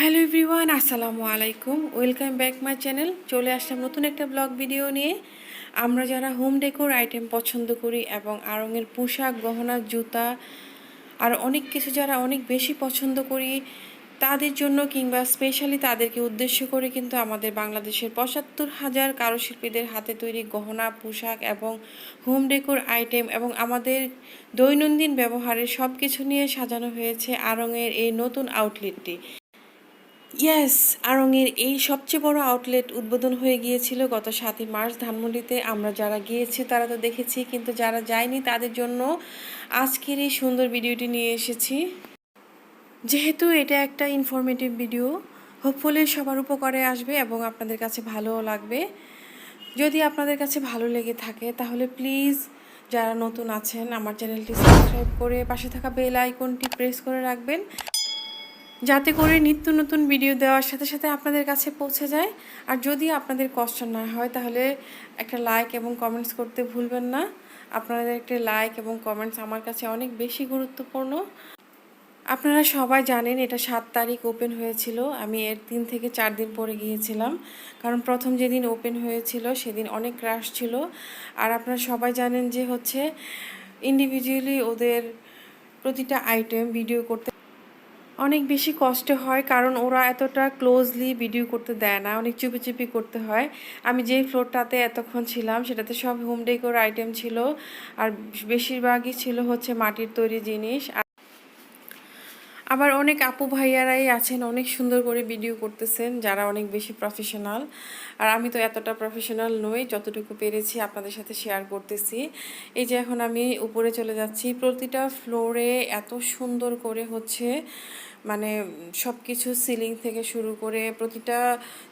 Hello everyone, আসসালামু আলাইকুম। Welcome back my channel. চলে আসলাম নতুন একটা ব্লগ ভিডিও নিয়ে। আমরা যারা হোম ডেকোর আইটেম পছন্দ করি এবং আরঙের পোশাক, গহনা, জুতা, আর অনেক কিছু যারা অনেক বেশি পছন্দ করি, তাদের জন্য কিংবা স্পেশালি তাদেরকে উদ্দেশ্য করে কিন্তু আমাদের বাংলাদেশের পঁচাত্তর হাজার কারুশিল্পীদের হাতে তৈরি গহনা, পোশাক এবং হোম ডেকোর আইটেম এবং আমাদের দৈনন্দিন ব্যবহারের সব কিছু নিয়ে সাজানো হয়েছে আরঙের এই নতুন আউটলেটটি ইয়েস আড়ংয়ের এই সবচেয়ে বড় আউটলেট উদ্বোধন হয়ে গিয়েছিল গত সাতই মার্চ ধানমন্ডিতে। আমরা যারা গিয়েছি, তারা তো দেখেছি, কিন্তু যারা যায়নি, তাদের জন্য আজকের এই সুন্দর ভিডিওটি নিয়ে এসেছি। যেহেতু এটা একটা ইনফরমেটিভ ভিডিও হোপফুলি সবার উপকারে আসবে এবং আপনাদের কাছে ভালোও লাগবে। যদি আপনাদের কাছে ভালো লেগে থাকে, তাহলে প্লিজ যারা নতুন আছেন, আমার চ্যানেলটি সাবস্ক্রাইব করে পাশে থাকা বেল আইকনটি প্রেস করে রাখবেন। যাতে করে নিত্য নতুন ভিডিও দেওয়ার সাথে সাথে আপনাদের কাছে পৌঁছে যায়। আর যদি আপনাদের কষ্ট না হয়, তাহলে একটা লাইক এবং কমেন্টস করতে ভুলবেন না। আপনাদের একটা লাইক এবং কমেন্টস আমার কাছে অনেক বেশি গুরুত্বপূর্ণ। আপনারা সবাই জানেন এটা সাত তারিখ ওপেন হয়েছিল। আমি এর তিন থেকে চার দিন পরে গিয়েছিলাম। কারণ প্রথম যেদিন ওপেন হয়েছিল, সেদিন অনেক ক্রাশ ছিল। আর আপনারা সবাই জানেন যে হচ্ছে ইন্ডিভিজুয়ালি ওদের প্রতিটা আইটেম ভিডিও করতে অনেক বেশি কষ্ট হয়, কারণ ওরা এতটা ক্লোজলি ভিডিও করতে দেয় না, অনেক চুপি চুপি করতে হয়। আমি যেই ফ্লোরটাতে এতক্ষণ ছিলাম, সেটাতে সব হোম ডেকোর আইটেম ছিল, আর বেশিরভাগই ছিল হচ্ছে মাটির তৈরি জিনিস। আবার অনেক আপু ভাইয়ারাই আছেন, অনেক সুন্দর করে ভিডিও করতেছেন, যারা অনেক বেশি প্রফেশনাল আর আমি তো এতটা প্রফেশনাল নই, যতটুকু পেরেছি আপনাদের সাথে শেয়ার করতেছি। এই যে এখন আমি উপরে চলে যাচ্ছি, প্রতিটা ফ্লোরে এত সুন্দর করে হচ্ছে মানে সব কিছু সিলিং থেকে শুরু করে প্রতিটা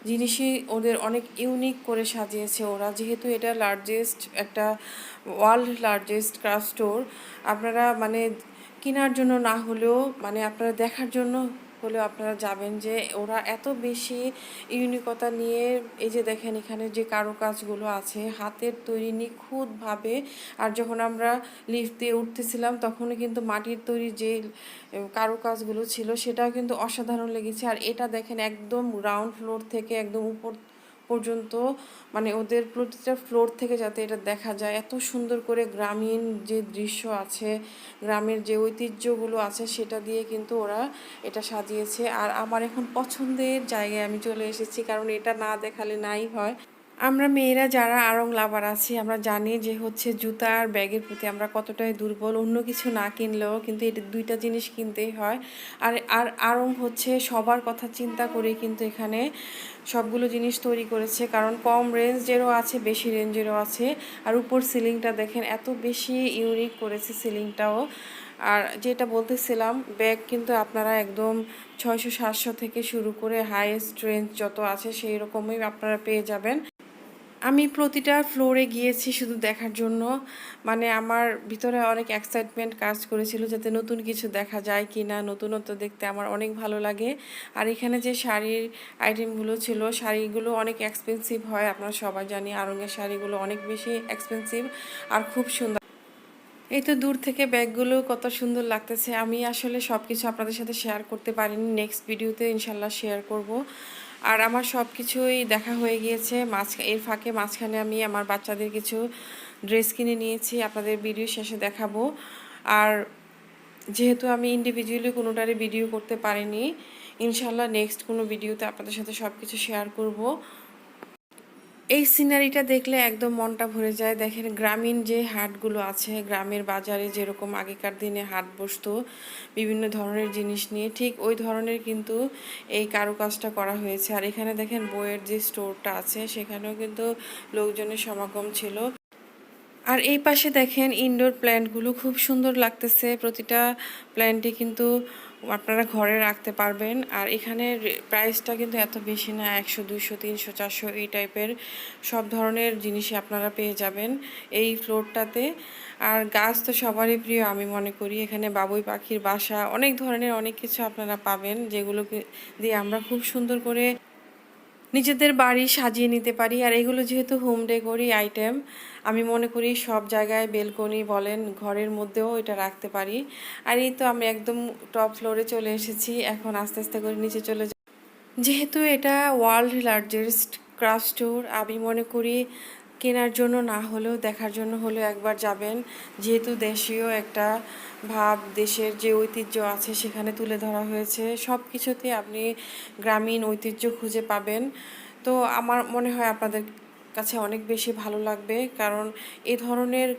জিনিসই ওদের অনেক ইউনিক করে সাজিয়েছে ওরা। যেহেতু এটা লার্জেস্ট একটা ওয়ার্ল্ড লার্জেস্ট ক্রাফট স্টোর আপনারা মানে কেনার জন্য না হলেও মানে আপনারা দেখার জন্য হলেও আপনারা যাবেন যে ওরা এত বেশি ইউনিকতা নিয়ে এই যে দেখেন এখানে যে কারুকাজগুলো আছে, হাতের তৈরি নিখুঁতভাবে আর যখন আমরা লিফট দিয়ে উঠতেছিলাম তখনও কিন্তু মাটির তৈরি যে কারুকাজগুলো ছিল সেটাও কিন্তু অসাধারণ লেগেছে। আর এটা দেখেন একদম রাউন্ড ফ্লোর থেকে একদম উপর পর্যন্ত মানে ওদের প্রতিটা ফ্লোর থেকে যাতে এটা দেখা যায়। এত সুন্দর করে গ্রামীণ যে দৃশ্য আছে, গ্রামের যে ঐতিহ্যগুলো আছে, সেটা দিয়ে কিন্তু ওরা এটা সাজিয়েছে। আর আমার এখন পছন্দের জায়গায় আমি চলে এসেছি, কারণ এটা না দেখালে নাই হয়। আমরা মেয়েরা যারা আরং লাভার আছি, আমরা জানি যে হচ্ছে জুতা আর ব্যাগের প্রতি আমরা কতটাই দুর্বল। অন্য কিছু না কিনলেও কিন্তু এটা দুইটা জিনিস কিনতেই হয়। আর আর আরং হচ্ছে সবার কথা চিন্তা করে কিন্তু এখানে সবগুলো জিনিস তৈরি করেছে। কারণ কম রেঞ্জেরও আছে, বেশি রেঞ্জেরও আছে। আর উপর সিলিংটা দেখেন, এত বেশি ইউনিক করেছে সিলিংটাও। আর যেটা বলতেছিলাম, ব্যাগ কিন্তু আপনারা একদম ছয়শো, সাতশো থেকে শুরু করে হাইয়েস্ট রেঞ্জ যত আছে, সেই রকমই আপনারা পেয়ে যাবেন। আমি প্রতিটা ফ্লোরে গিয়েছি শুধু দেখার জন্য। মানে আমার ভিতরে অনেক এক্সাইটমেন্ট কাজ করেছিল যাতে নতুন কিছু দেখা যায় কি না নতুনত্ব দেখতে আমার অনেক ভালো লাগে। আর এখানে যে শাড়ির আইটেমগুলো ছিল, শাড়িগুলো অনেক এক্সপেন্সিভ হয়, আপনারা সবাই জানি আরঙের শাড়িগুলো অনেক বেশি এক্সপেন্সিভ আর খুব সুন্দর। এই তো দূর থেকে ব্যাগগুলো কত সুন্দর লাগতেছে। আমি আসলে সব কিছু আপনাদের সাথে শেয়ার করতে পারিনি। নেক্সট ভিডিওতে ইনশাল্লাহ শেয়ার করব। আর আমার সব কিছুই দেখা হয়ে গিয়েছে। মাঝ এর ফাঁকে মাঝখানে আমি আমার বাচ্চাদের কিছু ড্রেস কিনে নিয়েছি, আপনাদের ভিডিও শেষে দেখাবো। আর যেহেতু আমি ইন্ডিভিজুয়ালি কোনোটারে ভিডিও করতে পারিনি ইনশাল্লাহ নেক্সট কোনো ভিডিওতে আপনাদের সাথে সব কিছু শেয়ার করব। এই সিনারিটা দেখলে একদম মনটা ভরে যায়। দেখেন গ্রামীণ যে হাটগুলো আছে, গ্রামের বাজারে যেরকম আগেকার দিনে হাট বসতো, বিভিন্ন ধরনের জিনিস নিয়ে, ঠিক ওই ধরনের কিন্তু এই কারুকাজটা করা হয়েছে। আর এখানে দেখেন বইয়ের যে স্টোরটা আছে, সেখানেও কিন্তু লোকজনের সমাগম ছিল। আর এই পাশে দেখেন ইনডোর প্ল্যান্টগুলো খুব সুন্দর লাগতেছে। প্রতিটা প্ল্যান্টই কিন্তু আপনারা ঘরে রাখতে পারবেন। আর এখানে প্রাইসটা কিন্তু এত বেশি না, একশো দুশো তিনশো, চারশো, এই টাইপের সব ধরনের জিনিসই আপনারা পেয়ে যাবেন এই ফ্লোরটাতে আর গাছ তো সবারই প্রিয়, আমি মনে করি। এখানে বাবুই পাখির বাসা, অনেক ধরনের অনেক কিছু আপনারা পাবেন যেগুলো দিয়ে আমরা খুব সুন্দর করে নিজেদের বাড়ি সাজিয়ে নিতে পারি। আর এগুলো যেহেতু হোম ডেকোরি আইটেম আমি মনে করি সব জায়গায় বেলকনি বলেন, ঘরের মধ্যেও এটা রাখতে পারি। আর এই তো আমি একদম টপ ফ্লোরে চলে এসেছি। এখন আস্তে আস্তে করে নিচে চলে যেহেতু এটা ওয়ার্ল্ড লার্জেস্ট ক্রাফট স্টোর আমি মনে করি কেনার জন্য না হলেও, দেখার জন্য হলেও একবার যাবেন। যেহেতু দেশীয় একটা ভাব, দেশের যে ঐতিহ্য আছে সেখানে তুলে ধরা হয়েছে। সব কিছুতে আপনি গ্রামীণ ঐতিহ্য খুঁজে পাবেন। তো আমার মনে হয় আপনাদের কাছে অনেক বেশি ভালো লাগবে, কারণ এ ধরনের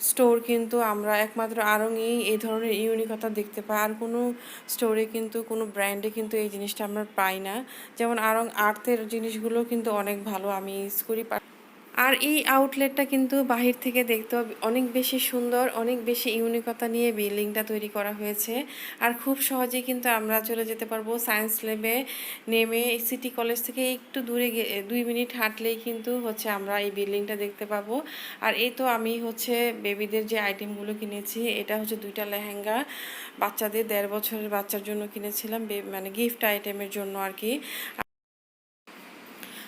স্টোর কিন্তু আমরা একমাত্র আরঙেই এই ধরনের ইউনিকতা দেখতে পাই। আর কোনো স্টোরে কিন্তু, কোনো ব্র্যান্ডে কিন্তু এই জিনিসটা আমরা পাই না। যেমন আরং আর্থের জিনিসগুলো কিন্তু অনেক ভালো। আমি ইউজ করি আর এই আউটলেটটা কিন্তু বাহির থেকে দেখতে অনেক বেশি সুন্দর, অনেক বেশি ইউনিকতা নিয়ে বিল্ডিংটা তৈরি করা হয়েছে। আর খুব সহজেই কিন্তু আমরা চলে যেতে পারব সায়েন্স ল্যাবে নেমে সিটি কলেজ থেকে একটু দূরে দুই মিনিট হাঁটলেই কিন্তু হচ্ছে আমরা এই বিল্ডিংটা দেখতে পাবো। আর এই তো আমি হচ্ছে বেবিদের যে আইটেমগুলো কিনেছি, এটা হচ্ছে দুইটা লেহেঙ্গা। বাচ্চাদের দেড় বছরের বাচ্চার জন্য কিনেছিলাম মানে গিফট আইটেমের জন্য আর কি।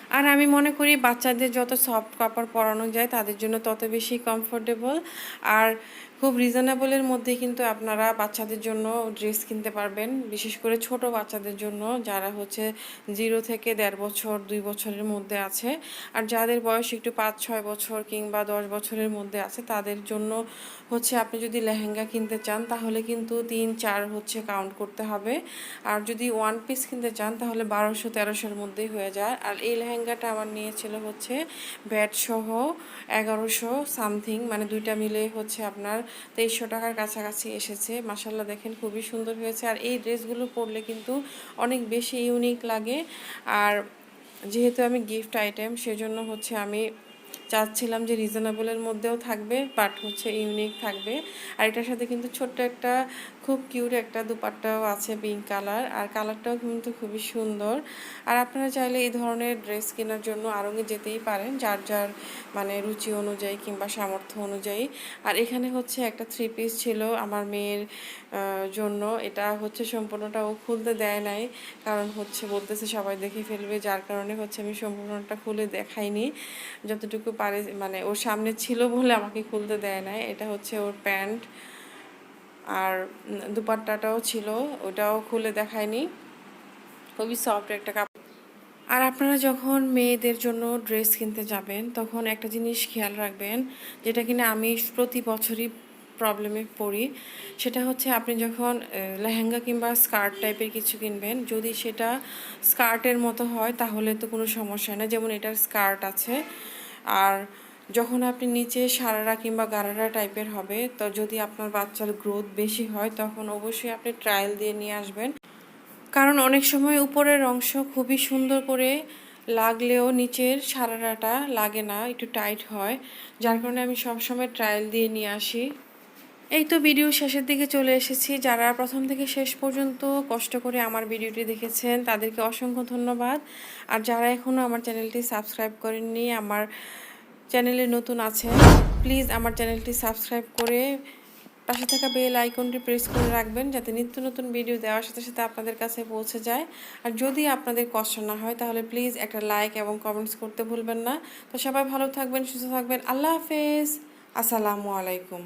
আর আমি মনে করি বাচ্চাদের যত সফট কাপড় পরানো যায় তাদের জন্য তত বেশি কমফোর্টেবল আর খুব রিজনেবলের মধ্যে কিন্তু আপনারা বাচ্চাদের জন্য ড্রেস কিনতে পারবেন। বিশেষ করে ছোট বাচ্চাদের জন্য, যারা হচ্ছে জিরো থেকে দেড় বছর, দুই বছরের মধ্যে আছে। আর যাদের বয়স একটু পাঁচ, ছয় বছর কিংবা দশ বছরের মধ্যে আছে, তাদের জন্য হচ্ছে আপনি যদি লেহেঙ্গা কিনতে চান, তাহলে কিন্তু তিন, চার হচ্ছে কাউন্ট করতে হবে। আর যদি ওয়ান পিস কিনতে চান, তাহলে বারোশো, তেরোশোর মধ্যেই হয়ে যায়। আর এই লেহেঙ্গাটা আমার নিয়েছিল হচ্ছে ব্যাট সহ এগারোশো সামথিং মানে দুইটা মিলে হচ্ছে আপনার তেইশশো টাকার কাছাকাছি এসেছে। মাসাল্লাহ দেখেন খুবই সুন্দর হয়েছে। আর এই ড্রেসগুলো পরলে কিন্তু অনেক বেশি ইউনিক লাগে। আর যেহেতু আমি গিফট আইটেম, সেজন্য হচ্ছে আমি চাচ্ছিলাম যে রিজনেবলের মধ্যেও থাকবে, বাট হচ্ছে ইউনিক থাকবে। আর এটার সাথে কিন্তু ছোট্ট একটা খুব কিউট একটা দুপাট্টাও আছে পিঙ্ক কালার আর কালারটাও কিন্তু খুবই সুন্দর। আর আপনারা চাইলে এই ধরনের ড্রেস কেনার জন্য আরঙে যেতেই পারেন, যার যার মানে রুচি অনুযায়ী কিংবা সামর্থ্য অনুযায়ী। আর এখানে হচ্ছে একটা থ্রি পিস ছিল আমার মেয়ের জন্য। এটা হচ্ছে সম্পূর্ণটা ও খুলতে দেয় নাই, কারণ হচ্ছে বলতেছে সবাই দেখে ফেলবে, যার কারণে হচ্ছে আমি সম্পূর্ণটা খুলে দেখাইনি। যতটুকু পারে মানে ওর সামনে ছিল বলে আমাকে খুলতে দেয় নাই। এটা হচ্ছে ওর প্যান্ট। আর দুপাট্টাটাও ছিল, ওটাও খুলে দেখায়নি। খুবই সফট একটা কাপড় আর আপনারা যখন মেয়েদের জন্য ড্রেস কিনতে যাবেন, তখন একটা জিনিস খেয়াল রাখবেন, যেটা কিনা আমি প্রতি বছরই প্রবলেমে পড়ি, সেটা হচ্ছে আপনি যখন লেহেঙ্গা কিংবা স্কার্ট টাইপের কিছু কিনবেন, যদি সেটা স্কার্টের মতো হয়, তাহলে তো কোনো সমস্যা না। যেমন এটার স্কার্ট আছে, আর যখন আপনি নিচে সারারা কিংবা গারারা টাইপের হবে, তো যদি আপনার বাচ্চার গ্রোথ বেশি হয়, তখন অবশ্যই আপনি ট্রায়াল দিয়ে নিয়ে আসবেন। কারণ অনেক সময় উপরের অংশ খুবই সুন্দর করে লাগলেও নিচের সারারাটা লাগে না, একটু টাইট হয়। যার কারণে আমি সবসময় ট্রায়াল দিয়ে নিয়ে আসি। এই তো ভিডিও শেষের দিকে চলে এসেছি। যারা প্রথম থেকে শেষ পর্যন্ত কষ্ট করে আমার ভিডিওটি দেখেছেন, তাদেরকে অসংখ্য ধন্যবাদ। আর যারা এখনও আমার চ্যানেলটি সাবস্ক্রাইব করেননি, আমার চ্যানেলে নতুন আছেন প্লিজ আমার চ্যানেলটি সাবস্ক্রাইব করে পাশে থাকা বেল আইকনটি প্রেস করে রাখবেন, যাতে নিত্য নতুন ভিডিও দেওয়ার সাথে সাথে আপনাদের কাছে পৌঁছে যায়। আর যদি আপনাদের কষ্ট না হয়, তাহলে প্লিজ একটা লাইক এবং কমেন্টস করতে ভুলবেন না। তো সবাই ভালো থাকবেন, সুস্থ থাকবেন। আল্লাহ হাফেজ। আসসালামু আলাইকুম।